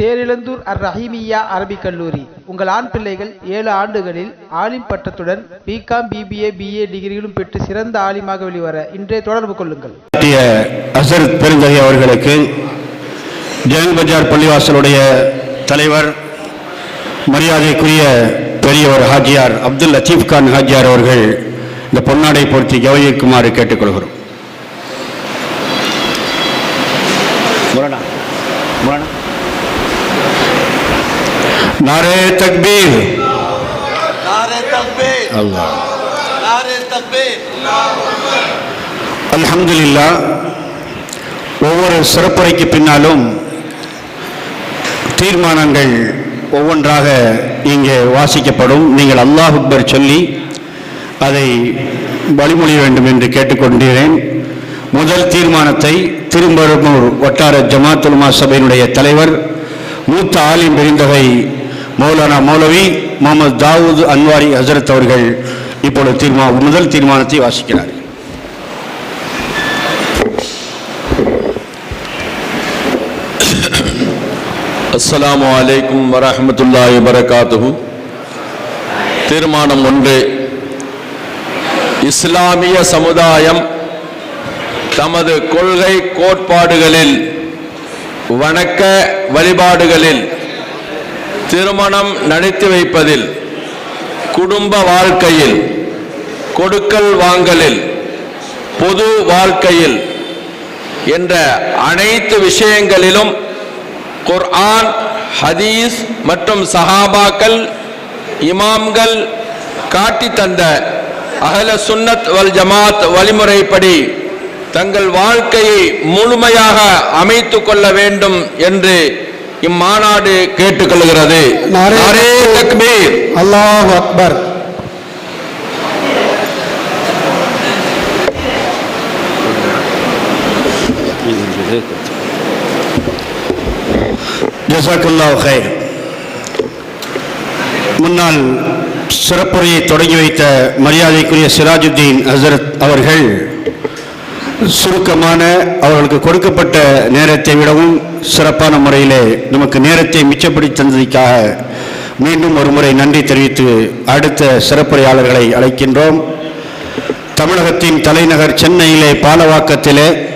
தேரிழந்தூர் அர் ரஹீமியா அரபிக் கல்லூரி. உங்கள் ஆண் பிள்ளைகள் ஏழு ஆண்டுகளில் ஆலிம் பட்டத்துடன் பிகாம் பிபிஏ பிஏ டிகிரிகளும் பெற்று சிறந்த ஆலிமாக வெளிவர இன்றே தொடர்பு கொள்ளுங்கள். அசரத் பெருந்தகை அவர்களுக்கு ஜெயல் பஜார் பள்ளிவாசலுடைய தலைவர் மரியாதைக்குரிய பெரியவர் ஹாஜியார் அப்துல் லத்தீப் கான் ஹாஜியார் அவர்கள் இந்த பொன்னாடை பொருத்தி கௌரவிக்குமாறு கேட்டுக்கொள்கிறோம். முரணா. নারে তকবীর নারে তকবীর আল্লাহ নারে তকবীর அல்ஹம்துலில்லா ஒவ்வொரு சிறப்புரைக்கு பின்னாலும் தீர்மானங்கள் ஒவ்வொன்றாக இங்கே வாசிக்கப்படும். நீங்கள் அல்லாஹ் அக்பர் சொல்லி அதை வழிமொழிய வேண்டும் என்று கேட்டுக்கொண்டேன் முதல் தீர்மானத்தை திரும்பரமூர் வட்டார ஜமாத்துல்மா சபையினுடைய தலைவர் மூத்த ஆலின் பெருந்தகை மௌலானா மௌலவி முகமது தாவூது அன்வாரி ஹசரத் அவர்கள் இப்பொழுது தீர்மா முதல் தீர்மானத்தை வாசிக்கிறார். அஸ்லாம் அலைக்கும் வரஹ்மத்துல்லாஹி வரகாத்து தீர்மானம் ஒன்று. இஸ்லாமிய சமுதாயம் தமது கொள்கை கோட்பாடுகளில் வணக்க வழிபாடுகளில் திருமணம் நடத்தி வைப்பதில் குடும்ப வாழ்க்கையில் கொடுக்கல் வாங்கலில் பொது வாழ்க்கையில் என்ற அனைத்து விஷயங்களிலும் குர்ஆன் ஹதீஸ் மற்றும் சஹாபாக்கள் இமாம்கள் காட்டி தந்த அகல சுன்னத் வல் ஜமாத் வழிமுறைப்படி தங்கள் வாழ்க்கையை முழுமையாக அமைத்து கொள்ள வேண்டும் என்று இம்மாநாடு கேட்டுக்கொள்கிறது. அல்லாஹ் அக்பர். ஜசாக்குல்லாஹ் ஹைர் முன்னாள் சிறப்புரையை தொடங்கி வைத்த மரியாதைக்குரிய சிராஜுத்தீன் ஹசரத் அவர்கள் சுருக்கமான அவர்களுக்கு கொடுக்கப்பட்ட நேரத்தை விடவும் சிறப்பான முறையிலே நமக்கு நேரத்தை மிச்சப்படுத்தி தந்ததற்காக மீண்டும் ஒரு முறை நன்றி தெரிவித்து அடுத்த சிறப்புரையாளர்களை அழைக்கின்றோம். தமிழகத்தின் தலைநகர் சென்னையிலே பாலவாக்கத்திலே